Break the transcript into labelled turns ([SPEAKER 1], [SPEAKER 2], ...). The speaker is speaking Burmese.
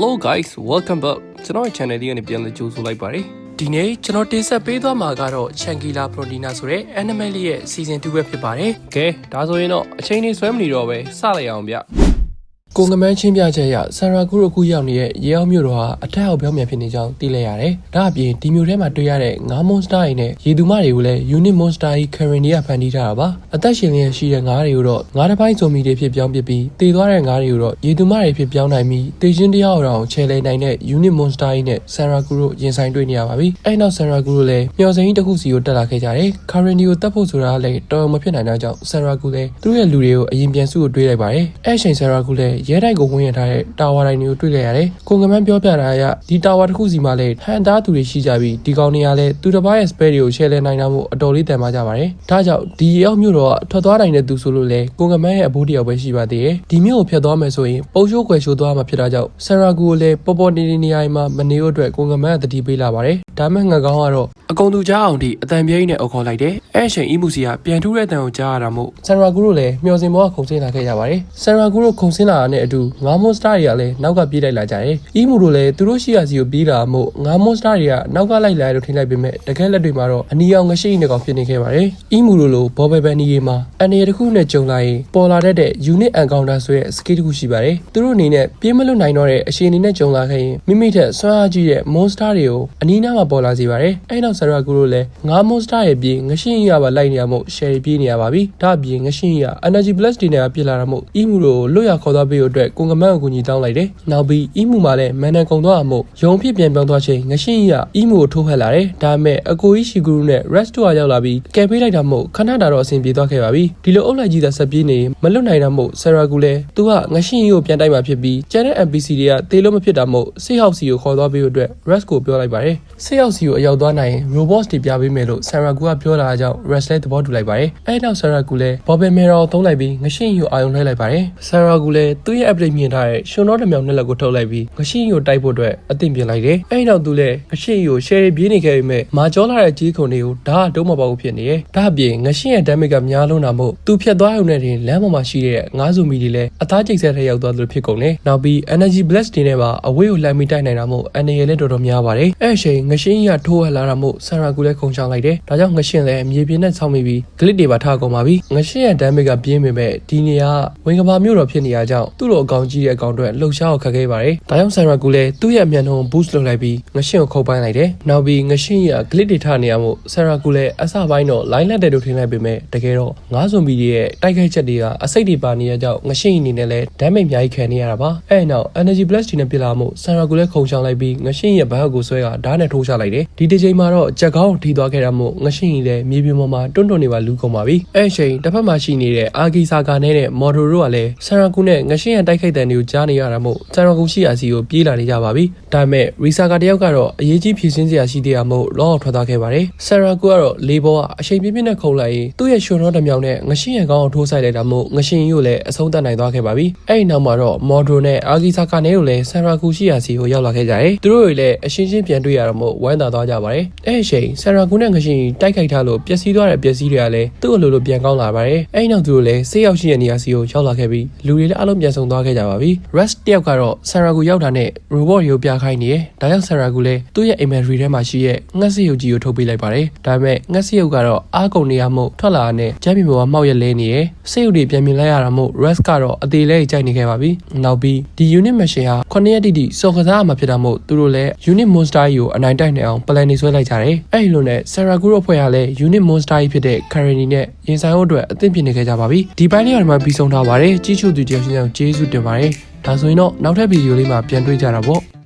[SPEAKER 1] Hello guys welcome back ကျွန်တော်ရဲ့ channel လေးကနေပြန်လည်ကြိုဆိုလိုက်ပါတယ်ဒီနေ့ကျွန်တော်တင်ဆက်ပေးသွားမှာကတော့ Chankila Proteina ဆိုတဲ့ animal လေးရဲ့ season 2ပဲဖြစ်ပါတယ်ကဲဒါဆိုရင်တော့အချိန်လေးဆွဲမနေတော့ပဲစလိုက်အောင်ဗျ ကိုငမန်းချင်းပြချက်အရဆန်ရာကူရိုကူရောက်နေတဲ့ရေအောင်မြို့တော်ဟာအထက်အောက်ပြောင်းပြန်ဖြစ်နေကြောင်းသိလိုက်ရတယ်။ဒါအပြင်ဒီမြို့ထဲမှာတွေ့ရတဲ့ငါးမွန်စတာတွေနဲ့ရေသူမတွေကိုလည်း unit monster ကြီး Karen တွေကဖန်တီးထားတာပါ။အသက်ရှင်လျက်ရှိတဲ့ငါးတွေကိုတော့ငါးတစ်ပိုင်းဇိုမီတွေဖြစ်ပြောင်းပစ်ပြီးတည်သွားတဲ့ငါးတွေကိုတော့ရေသူမတွေဖြစ်ပြောင်းနိုင်ပြီးတေချင်းတရားအောင်ချဲလဲနိုင်တဲ့ unit monster ကြီးနဲ့ဆန်ရာကူရိုရင်ဆိုင်တွေ့နေရပါပြီ။အဲ့နောက်ဆန်ရာကူရိုလည်းမျော်စင်ကြီးတစ်ခုစီကိုတက်လာခဲ့ကြတယ်။ Karen တွေကိုတတ်ဖို့ဆိုတာကလည်းတော်တော်မဖြစ်နိုင်တဲ့ကြောင့်ဆန်ရာကူလည်းသူ့ရဲ့လူတွေကိုအရင်ပြန်စုကိုတွေးလိုက်ပါတယ်။အဲ့ချိန်ဆန်ရာကူလည်းရဲတိုက်ကိုဝင်ရထားတဲ့တာဝါတိုင်းတွေကိုတွေ့ခဲ့ရတယ်။ကိုငမန်းပြောပြတာအရဒီတာဝါတစ်ခုစီမှာလည်းဟန်တာသူတွေရှိကြပြီးဒီကောင်တွေကလည်းသူတစ်ပါးရဲ့ spare တွေကို share လဲနိုင်တာမို့အတော်လေးတန်ပါကြပါတယ်။ဒါကြောင့်ဒီရောက်မြို့တော့ထွက်သွားနိုင်တဲ့သူဆိုလို့လေကိုငမန်းရဲ့အဘိုးတယောက်ပဲရှိပါသေးတယ်။ဒီမြို့ကိုဖျက်သွားမယ်ဆိုရင်ပုံရှိုးခွယ်ရှိုးသွားမှာဖြစ်တာကြောင့်ဆန်ရာကူကိုလည်းပေါ်ပေါ်နေနေနေရာမှာမနေဖို့အတွက်ကိုငမန်းကတတိပေးလာပါတယ်။ ဒါမှငကောင်းကတော့အကုန်သူကြားအောင်ဒီအတန်ပြိန်းနဲ့အုပ်ခေါ်လိုက်တယ်။အဲ့အချိန်အီမူစီကပြန်ထူးတဲ့အတန်ကိုကြားရတာမို့ဆန်ရာကူတို့လည်းမျောစင်ဘောကခုန်ဆင်းလာခဲ့ကြပါတယ်။ဆန်ရာကူတို့ခုန်ဆင်းလာတာနဲ့အတူငါးမွန်စတာတွေကလည်းနောက်ကပြေးလိုက်လာကြတယ်။အီမူတို့လည်းသူတို့ရှိရာစီကိုပြေးလာမို့ငါးမွန်စတာတွေကနောက်ကလိုက်လာလို့ထင်လိုက်ပေမဲ့တကယ်လက်တွေမှာတော့အနီအောင်ငရှိနေကောင်ဖြစ်နေခဲ့ပါတယ်။အီမူတို့လိုဘောဘယ်ဘန်နီရီမှာအနေတစ်ခုနဲ့ကြုံလာရင်ပေါ်လာတတ်တဲ့ unit encounter ဆိုတဲ့ skill တစ်ခုရှိပါတယ်။သူတို့အနေနဲ့ပြေးမလွတ်နိုင်တော့တဲ့အခြေအနေနဲ့ကြုံလာခဲ့ရင်မိမိထက်ဆွမ်းအားကြီးတဲ့ monster တွေကိုအနီးနားမှာပေါ်လာစေပါတယ်။အဲ့နောက်ဆရာကူတို့လည်းငါး monster ရဲ့ပြေးငရှိရပါလိုက်နေရမို့ share ပြေးနေရပါပြီ။ဒါအပြင်ငရှိရ energy plus တွေနဲ့ပြစ်လာတာမို့အီမူတို့လွတ်ရခေါ်သွားပေးဖို့အတွက်ကိုငမန်းကိုကူညီတောင်းလိုက်တယ်။နောက်ပြီးအီမူမှာလည်းမန်နန်ကုံသွားအောင်မို့ရုံဖြစ်ပြန်ပြောင်းသွားချိန်ငရှိရအီမူကိုထိုးဖက်လာတယ်။ဒါပေမဲ့အကိုကြီးရှီဂူရုနဲ့ rest တို့ရောက်လာပြီးကယ်ပေးလိုက်တာမို့ခဏတာတော့အဆင်ပြေသွားခဲ့ပါပြီ။ဒီလိုအုပ်လိုက်ကြီးသာဆက်ပြေးနေမလွတ်နိုင်တာမို့ဆရာကူလည်းသူကငရှိရကိုပြန်တိုက်มาဖြစ်ပြီးကျန်တဲ့ NPC တွေကတေးလို့မဖြစ်တာမို့စိတ်ဟောက်စီကိုခေါ်သွားပေးဖို့အတွက် rest ကိုပြောလိုက်ပါတယ်။စိတ်ဟောက်စီကိုအရောက်သွားနိုင်ရင် robots တွေပြပေးမယ်လို့ဆရာကူကပြောလာတာကြောင့် rest လည်းသဘောတူလိုက်ပါတယ်။အဲဒီနောက်ဆရာကူလည်း Bobby Mero သုံးလိုက်ပြီးငရှိရကိုအာရုံလွှဲလိုက်ပါတယ်။ဆရာကူလည်းသူ့ရဲ့ update မြင်ထားတဲ့ရှင်တော်တစ်မြောင်နှစ်လက်ကိုထုတ်လိုက်ပြီးငရှိရကိုတိုက်ဖို့အတွက်အသင့်ပြင်လိုက်တယ်။အဲဒီနောက်သူလည်းငရှိရကို share ပြေးနေခဲ့ပေမဲ့မာကျောလာတဲ့ကြီးခုံတွေကိုဓာတ်တုံးမပေါဘူးဖြစ်နေတယ်။ဒါအပြင်ငရှိရဲ့ damage ကများလုံးတာမို့သူဖြတ်သွားရုံနဲ့တင်လမ်းပေါ်မှာရှိတဲ့ငါးစုမီတွေလည်းအသားကျိတ်ဆက်ထဲရောက်သွားသလိုဖြစ်ကုန်တယ်။နောက်ပြီး energy blast တွေနဲ့ပါအဝေးကိုလှမ်းပြီးတိုက်နိုင်တာမို့အနေရလည်းတော်တော်များပါတယ်။အဲ့အချိန်ငရှိရထိုးဟလာတာမို့ဆရာကူလည်းခုန်ချောင်းလိုက်တယ်။ဒါကြောင့်ငရှင်လည်းမြေပြင်နဲ့ဆောင်းမိပြီး glitch တွေပါထားကုန်ပါပြီ။ငရှင်ရဲ့ damage ကပြင်းပေမဲ့ဒီနေရာဝင်ကဘာမျိုးတော်ဖြစ်နေရကြောင်းသူ့လိုအကောင်ကြီးတဲ့အကောင်တွေလှုပ်ရှားအောင်ခက်ခဲပါတယ်။ဒါကြောင့်ဆရာကူလည်းသူ့ရဲ့အမြန်နှုန်း boost လုပ်လိုက်ပြီးငရှင်ကိုခုတ်ပိုင်းလိုက်တယ်။နောက်ပြီးငရှင်ရ glitch တွေထားနေရမို့ဆရာကူလည်းအစပိုင်းတော့ line လက်တဲ့လို့ထင်လိုက်ပေမဲ့တကယ်တော့ငါးဇွန်ဘီတွေရဲ့တိုက်ခိုက်ချက်တွေကအစိတ်တွေပါနေရကြောင်းငရှင်အနေနဲ့လည်း damage အများကြီးခံနေရတာပါ။အဲ့နောက် energy blast တွေနဲ့ပြလာမို့ဆရာကူလည်းခုန်ချောင်းလိုက်ပြီးငရှင်ရဲ့ဘတ်ကိုဆွဲကဓာတ်နဲ့ထိုးချလိုက်တယ်။ဒီတစ်ချိန်မှာတော့ကြက်ကောင်းထိသွားခဲ့တာမို့ငရှင်ကြီးလည်းမြေပြင်ပေါ်မှာတွန်းတွန်းနေပါလူကုန်ပါပြီ။အဲ့အချိန်တစ်ဖက်မှာရှိနေတဲ့အာဂီဆာကာနဲ့တဲ့မော်ဒိုတို့ကလည်းဆရာကူနဲ့ငရှင်ရဲ့တိုက်ခိုက်တဲ့နေကိုကြားနေရတာမို့ဆရာကူရှိရာစီကိုပြေးလာနေကြပါပြီ။ဒါပေမဲ့ရီဆာကာတယောက်ကတော့အရေးကြီးဖြည့်ရှင်းစရာရှိသေးတာမို့လောအောင်ထွက်သွားခဲ့ပါတယ်။ဆရာကူကတော့လေဘောကအချိန်ပြင်းပြင်းနဲ့ခုန်လိုက်ရင်သူ့ရဲ့ရှင်တော်တစ်မြောင်နဲ့ငရှင်ရဲ့ကောင်းအောင်ထိုးဆိုင်လိုက်တာမို့ငရှင်ကြီးကိုလည်းအဆုံးသတ်နိုင်သွားခဲ့ပါပြီ။အဲ့ဒီနောက်မှာတော့မော်ဒိုနဲ့အာဂီဆာကာနဲ့တို့လည်းဆရာကူရှိရာစီကိုရောက်လာခဲ့ကြတယ်။သူတို့တွေလည်းအရှင်းရှင်းပြန်တွေ့ရတော့မို့ဝမ်းသာသွားကြပါတယ်။အဲ့ဒီအချိန်ဆရာကူနဲ့ငရှင်တိုက်ခိုက်ထားလို့ပျက်စီးသွားတဲ့ပျက်စီးတွေကလည်းသူ့အလိုလိုပြန်ကောင်းလာပါတယ်။အဲ့ဒီနောက်သူတို့လည်းဆေးရောက်ရှိတဲ့နေရာစီကိုရောက်လာခဲ့ပြီးလူတွေလည်းအလုံးပြန်ဆုံသွားခဲ့ကြပါပြီ။ Rest တယောက်ကတော့ဆရာကူရောက်တာနဲ့ robot တွေကိုပြခိုင်းနေတယ်။ဒါကြောင့်ဆရာကူလည်းသူ့ရဲ့ inventory ထဲမှာရှိတဲ့ငှက်စရုပ်ကြီးကိုထုတ်ပေးလိုက်ပါတယ်။ဒါပေမဲ့ငှက်စရုပ်ကတော့အားကုန်နေရမို့ထွက်လာတဲ့ကျမ်းမြေပေါ်မှာမှောက်ရက်လဲနေရယ်။စရုပ်တွေပြန်မြင်လိုက်ရတာမို့ Rest ကတော့အသေးလေးကြိုက်နေခဲ့ပါပြီ။နောက်ပြီးဒီ unit machine ဟာ9ရက်တိတိစော်ကစားအမှာဖြစ်တာမို့သူတို့လည်း unit monster ကြီးကိုအနိုင်တိုက်နိုင်အောင် plan နေဆွဲလိုက်ကြတယ်။အဲ့ဒီလိုနဲ့ Saragu တို့ဖွဲ့ရလဲ unit monster ကြီးဖြစ်တဲ့ Kareni နဲ့ရင်ဆိုင်ဖို့အတွက်အသင့်ပြင်နေခဲ့ကြပါပြီ။ဒီပိုင်းလေးကတော့မှပြီးဆုံးထားပါတယ်။ကြီးချုပ်သူတယောက်ချင်းအောင်ကျေးဇူးတင်ပါတယ်။ဒါဆိုရင်တော့နောက်ထပ်ဗီဒီယိုလေးမှာပြန်တွေ့ကြတာပေါ့။